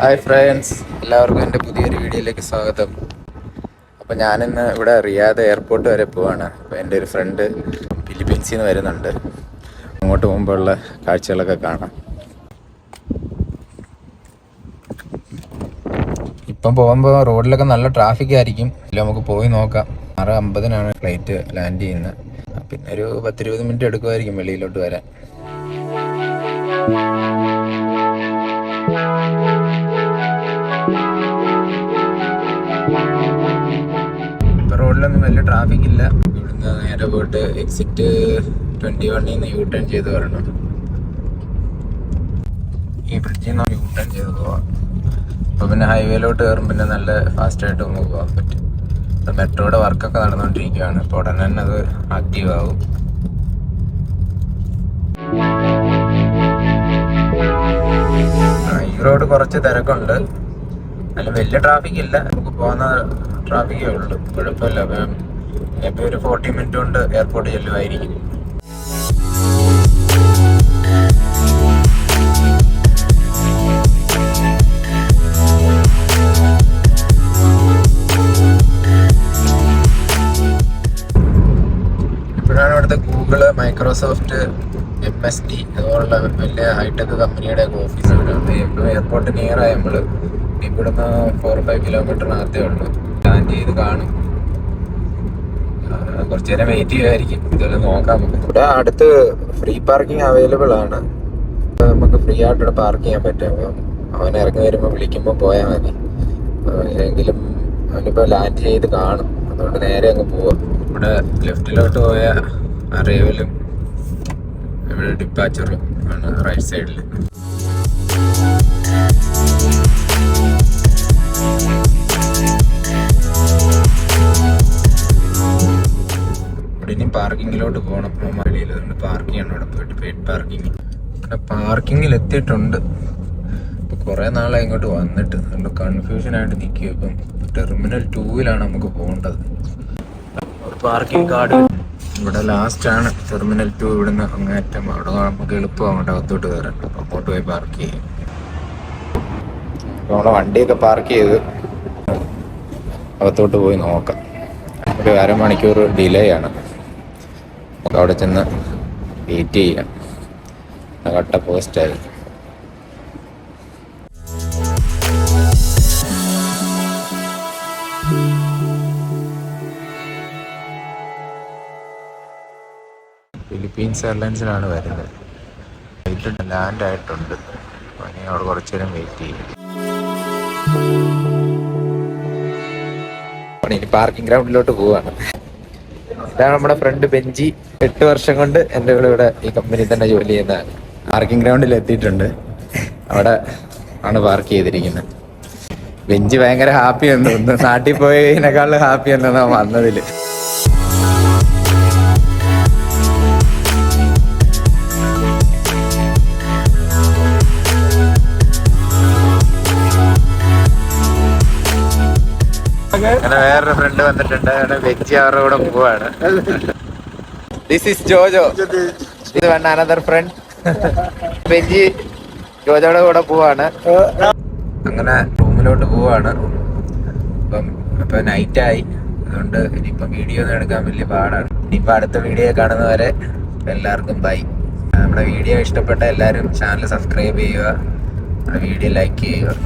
Hi friends എല്ലാവർക്കും എന്റെ പുതിയൊരു വീഡിയോയിലേക്ക് സ്വാഗതം. അപ്പോൾ ഞാനിന്ന് ഇവിടെ റിയാദ് എയർപോർട്ട് വരെ പോവാണ്. അപ്പോൾ എന്റെ ഒരു ഫ്രണ്ട് ഫിലിപ്പീൻസിൽ നിന്ന് വരുന്നുണ്ട്. അങ്ങോട്ട് മുമ്പുള്ള കാഴ്ചകളൊക്കെ കാണാം. ഇപ്പം പോകുമ്പോൾ റോഡിലൊക്കെ നല്ല ട്രാഫിക് ആയിരിക്കും. ഇല്ല നമുക്ക് പോയി നോക്കാം. ആറ് അമ്പതിനാണ് ഫ്ലൈറ്റ് ലാൻഡ് ചെയ്യുന്നത്. പിന്നെ ഒരു പത്തിരുപത് മിനിറ്റ് എടുക്കുമായിരിക്കും വെളിയിലോട്ട് വരാൻ. റോഡിലൊന്നും വലിയ ട്രാഫിക് ഇല്ല. ഇവിടുന്ന് നേരെ പോയിട്ട് എക്സിറ്റ് ട്വന്റി വണ്ണിൽ നിന്ന് യൂ ടേൺ ചെയ്ത് വരണം. ഈ ബ്രിഡ്ജിൽ നിന്ന് യൂ ടേൺ ചെയ്ത് പോവാം. അപ്പൊ പിന്നെ ഹൈവേയിലോട്ട് കയറും പിന്നെ നല്ല ഫാസ്റ്റ് ആയിട്ട് നമുക്ക് പോകാൻ പറ്റും. ഇപ്പൊ മെട്രോയുടെ വർക്കൊക്കെ നടന്നുകൊണ്ടിരിക്കുകയാണ് ഇപ്പൊ ഉടനെ തന്നെ അത് ആക്റ്റീവ് ആവും. ഈ റോഡ് കുറച്ച് തിരക്കുണ്ട്. അല്ല വലിയ ട്രാഫിക് ഇല്ല. നമുക്ക് പോകുന്ന ട്രാഫിക്കേ ഉള്ളൂ. കുഴപ്പമില്ല. ഇപ്പൊ ഒരു ഫോർട്ടി മിനിറ്റ് കൊണ്ട് airport ചെല്ലുമായിരിക്കും Google Microsoft M S D അതുപോലുള്ള വലിയ ഹൈടെക് കമ്പനിയുടെ ഓഫീസുകൾ എയർപോർട്ട് നിയർ ആയ നമ്മൾ ഇവിടുന്ന് ഫോർ ഫൈവ് കിലോമീറ്ററിനകത്തേ ഉള്ളൂ. ലാൻഡ് ചെയ്ത് കാണും. കുറച്ചു നേരം വെയിറ്റ് ചെയ്യുമായിരിക്കും ഇതെല്ലാം നോക്കാം ഇവിടെ അടുത്ത് ഫ്രീ പാർക്കിംഗ് അവൈലബിൾ ആണ്. നമുക്ക് ഫ്രീ ആയിട്ട് ഇവിടെ പാർക്ക് ചെയ്യാൻ പറ്റും. അപ്പം അവൻ ഇറങ്ങി വരുമ്പോൾ വിളിക്കുമ്പോൾ പോയാൽ മതി. എങ്കിലും അവനിപ്പോൾ ലാൻഡ് ചെയ്ത് കാണും. അതുകൊണ്ട് നേരെ അങ്ങ് പോവാം. ഇവിടെ ലെഫ്റ്റിലോട്ട് പോയ അറിയവലും ഇവിടെ ഡിപ്പാച്ചറും ആണ് റൈറ്റ് സൈഡിൽ ഇവിടെ ഇനി പാർക്കിങ്ങിലോട്ട് പോകണം മലയിൽ അതുകൊണ്ട് പാർക്ക് ചെയ്യണം. അവിടെ പോയിട്ട് പെയ്ഡ് പാർക്കിങ് ഇവിടെ പാർക്കിങ്ങിൽ എത്തിയിട്ടുണ്ട്. ഇപ്പൊ കുറെ നാളായി ഇങ്ങോട്ട് വന്നിട്ട്. അതുകൊണ്ട് കൺഫ്യൂഷൻ ആയിട്ട് നിൽക്കുക ഇപ്പം. ടെർമിനൽ ടൂവിലാണ് നമുക്ക് പോകേണ്ടത്. പാർക്കിംഗ് കാർഡ് ഇവിടെ ലാസ്റ്റ് ആണ്. ടെർമിനൽ ടു ഇവിടുന്ന് അങ്ങേറ്റം അവിടെ നമുക്ക് എളുപ്പം അങ്ങോട്ട് അകത്തോട്ട് കയറാൻ. അങ്ങോട്ട് പോയി പാർക്ക് ചെയ്യും. നമ്മളെ വണ്ടിയൊക്കെ പാർക്ക് ചെയ്ത് അകത്തോട്ട് പോയി നോക്കാം. ഒരു അരമണിക്കൂർ ഡിലേ ആണ്. അവിടെ ചെന്ന് വെയിറ്റ് ചെയ്യാം. കട്ട പോസ്റ്റായി ഫിലിപ്പീൻസ് എയർലൈൻസിലാണ് വരുന്നത്. ഫ്ലൈറ്റ് ലാൻഡ് ആയിട്ടുണ്ട്. ഇനി അവിടെ കുറച്ചു നേരം വെയിറ്റ് ചെയ്യും. പാർക്കിംഗ് ഗ്രൗണ്ടിലോട്ട് പോവാണ്. ഇതാണ് നമ്മുടെ ഫ്രണ്ട് ബെഞ്ചി. എട്ട് വർഷം കൊണ്ട് എന്റെ കൂടെ ഇവിടെ ഈ കമ്പനി തന്നെ ജോലി ചെയ്യുന്ന പാർക്കിംഗ് ഗ്രൗണ്ടിൽ എത്തിയിട്ടുണ്ട്. അവിടെ ആണ് പാർക്ക് ചെയ്തിരിക്കുന്നത്. ബെഞ്ചി ഭയങ്കര ഹാപ്പി നാട്ടിൽ പോയതിനേക്കാളും ഹാപ്പി ഉണ്ടെന്നാ വന്നതിൽ. അങ്ങനെ വേറൊരു ഫ്രണ്ട് വന്നിട്ടുണ്ട്. ബെഞ്ചി അവരുടെ കൂടെ പോവാണ്. This is Jojo. ഇത് വേണ്ട അനദർ ഫ്രണ്ട് വെജ് ജോജോയുടെ കൂടെ പോവാണ്. അങ്ങനെ റൂമിലോട്ട് പോവാണ്. അപ്പം ഇപ്പൊ ആയി. അതുകൊണ്ട് ഇനിയിപ്പം വീഡിയോ ഒന്നും എടുക്കാൻ വലിയ പാടാണ്. ഇനിയിപ്പോ അടുത്ത വീഡിയോ കാണുന്നവരെ എല്ലാവർക്കും ബൈ നമ്മുടെ വീഡിയോ ഇഷ്ടപ്പെട്ട എല്ലാവരും ചാനൽ സബ്സ്ക്രൈബ് ചെയ്യുക. വീഡിയോ ലൈക്ക് ചെയ്യുക.